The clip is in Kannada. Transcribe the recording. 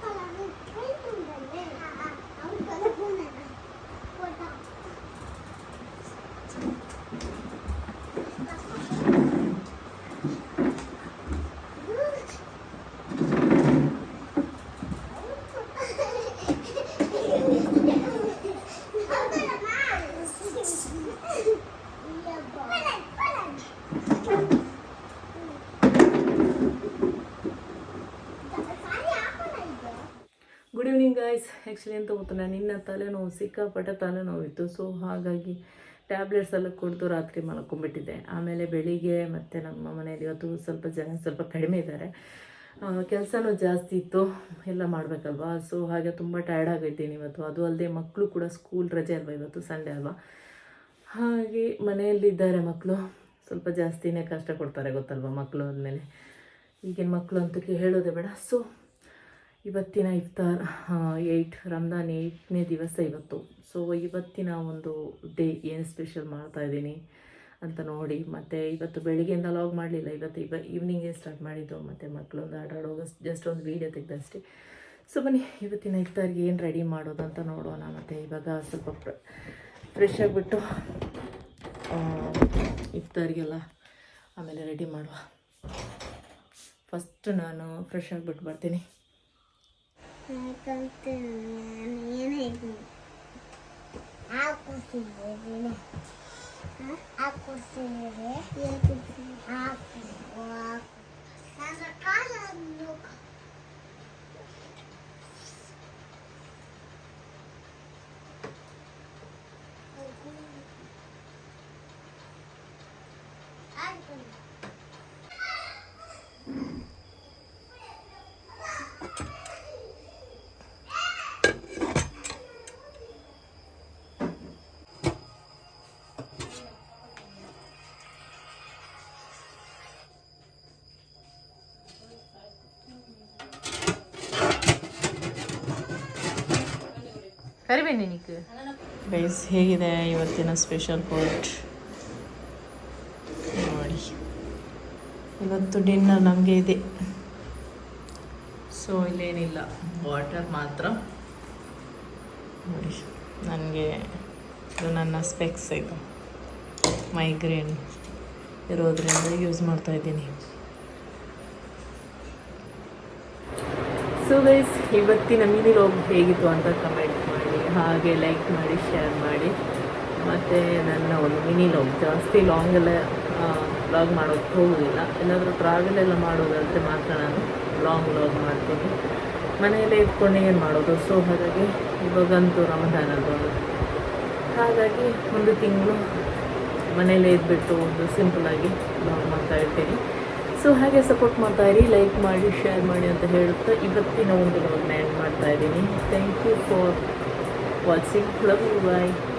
快乐的孙奶奶啊，老乐的孙奶奶，我的。ಗಾಯ್ಸ್ ಆ್ಯಕ್ಚುಲಿ ಅಂತ ಗೊತ್ತಿಲ್ಲ ನಿನ್ನ ತಲೆನೋವು, ಸಿಕ್ಕಾಪಟ್ಟೆ ತಲೆನೋವಿತ್ತು. ಸೊ ಹಾಗಾಗಿ ಟ್ಯಾಬ್ಲೆಟ್ಸ್ ಎಲ್ಲ ಕುಡಿದು ರಾತ್ರಿ ಮಲ್ಕೊಂಡ್ಬಿಟ್ಟಿದ್ದೆ. ಆಮೇಲೆ ಬೆಳಿಗ್ಗೆ ಮತ್ತು ನಮ್ಮ ಮನೆಯಲ್ಲಿ ಇವತ್ತು ಸ್ವಲ್ಪ ಜನ ಸ್ವಲ್ಪ ಕಡಿಮೆ ಇದ್ದಾರೆ. ಕೆಲಸನೂ ಜಾಸ್ತಿ ಇತ್ತು. ಎಲ್ಲ ಮಾಡಬೇಕಲ್ವಾ? ಸೊ ಹಾಗೆ ತುಂಬ ಟಯರ್ಡ್ ಆಗಿದ್ದೀನಿ ಇವತ್ತು. ಅದು ಅಲ್ಲದೆ ಮಕ್ಕಳು ಕೂಡ ಸ್ಕೂಲ್ ರಜೆ ಅಲ್ವಾ ಇವತ್ತು? ಸಂಡೇ ಅಲ್ವಾ? ಹಾಗೆ ಮನೆಯಲ್ಲಿದ್ದಾರೆ ಮಕ್ಕಳು ಸ್ವಲ್ಪ ಜಾಸ್ತಿನೇ ಕಷ್ಟ ಕೊಡ್ತಾರೆ ಗೊತ್ತಲ್ವಾ ಮಕ್ಕಳು ಅಂದಮೇಲೆ? ಈಗಿನ ಮಕ್ಕಳು ಅಂತ ಹೇಳೋದೇ ಬೇಡ. ಸೊ ಇವತ್ತಿನ ಇಫ್ತಾರ್ ಏಯ್ಟ್, ರಂಜಾನ್ ಏಯ್ಟ್ನೇ ದಿವಸ ಇವತ್ತು. ಸೊ ಇವತ್ತಿನ ಒಂದು ಡೇ ಏನು ಸ್ಪೆಷಲ್ ಮಾಡ್ತಾ ಇದ್ದೀನಿ ಅಂತ ನೋಡಿ. ಮತ್ತು ಇವತ್ತು ಬೆಳಿಗ್ಗೆಯಿಂದ ಲಾಗ್ ಮಾಡಲಿಲ್ಲ. ಇವತ್ತು ಇವ ಈವ್ನಿಂಗೇ ಸ್ಟಾರ್ಟ್ ಮಾಡಿದ್ದು? ಮತ್ತು ಮಕ್ಕಳೊಂದು ಆಟ ಆಡೋಗ ಜಸ್ಟ್ ಒಂದು ವೀಡಿಯೋ ತೆಗೆದಷ್ಟೇ ಸೊ ಬನ್ನಿ, ಇವತ್ತಿನ ಇಫ್ತಾರ್ಗೆ ಏನು ರೆಡಿ ಮಾಡೋದು ಅಂತ ನೋಡೋಣ. ಮತ್ತು ಇವಾಗ ಸ್ವಲ್ಪ ಫ್ರೆಶ್ ಆಗಿಬಿಟ್ಟು ಇಫ್ತಾರ್ಗೆಲ್ಲ ಆಮೇಲೆ ರೆಡಿ ಮಾಡುವ. ಫಸ್ಟ್ ನಾನು ಫ್ರೆಶ್ ಆಗಿಬಿಟ್ಟು ಬರ್ತೀನಿ. Welcome to Nanny and Hidden. I'll see you ಕರಿಬೇನೆ ಗೈಸ್ ಹೇಗಿದೆ ಇವತ್ತಿನ ಸ್ಪೆಷಲ್ ಫುಡ್ ನೋಡಿ. ಇವತ್ತು ಡಿನ್ನರ್ ನಮಗೆ ಇದೆ. ಸೊ ಇಲ್ಲೇನಿಲ್ಲ. ವಾಟರ್ ಮಾತ್ರ. ನೋಡಿ, ನನಗೆ ಇದು ನನ್ನ ಸ್ಪೆಕ್ಸ್ ಇದು. ಮೈಗ್ರೇನ್ ಇರೋದ್ರಿಂದ ಯೂಸ್ ಮಾಡ್ತಾ ಇದ್ದೀನಿ. ಸೊ ಗೈಸ್ ಇವತ್ತಿನ ಮಿನಿ ಲಾಗ್ ಹೇಗಿತ್ತು ಅಂತ ಕಮೆಂಟ್ ಹಾಗೆ ಲೈಕ್ ಮಾಡಿ ಶೇರ್ ಮಾಡಿ. ಮತ್ತು ನನ್ನ ಒಂದು ಮಿನಿ ಲಾಗ್ ಜಾಸ್ತಿ ಲಾಂಗ್ ಎಲ್ಲ ಲಾಗ್ ಮಾಡೋಕ್ಕೆ ಹೋಗೋದಿಲ್ಲ. ಎಲ್ಲಾದರೂ ಟ್ರಾವೆಲ್ ಎಲ್ಲ ಮಾಡೋದಾದರೆ ಮಾತ್ರ ನಾನು ಲಾಂಗ್ ಲಾಗ್ ಮಾಡ್ತೀನಿ. ಮನೆಯಲ್ಲೇ ಇಟ್ಕೊಂಡು ಏನು ಮಾಡೋದು? ಸೊ ಹಾಗಾಗಿ ಇವಾಗಂತೂ ರಮದಾನ ಅದು ಹಾಗಾಗಿ ಒಂದು ತಿಂಗಳು ಮನೆಯಲ್ಲೇ ಇದ್ಬಿಟ್ಟು ಒಂದು ಸಿಂಪಲಾಗಿ ಲಾಗ್ ಮಾಡ್ತಾ ಇರ್ತೀನಿ. ಸೊ ಹಾಗೆ ಸಪೋರ್ಟ್ ಮಾಡ್ತಾ ಇರಿ ಲೈಕ್ ಮಾಡಿ ಶೇರ್ ಮಾಡಿ ಅಂತ ಹೇಳುತ್ತಾ ಇವತ್ತಿನ ಒಂದು ಲಾಗ್ನ ಎಂಡ್ ಮಾಡ್ತಾ ಇದ್ದೀನಿ. Thank you for What's in Club Uruguay?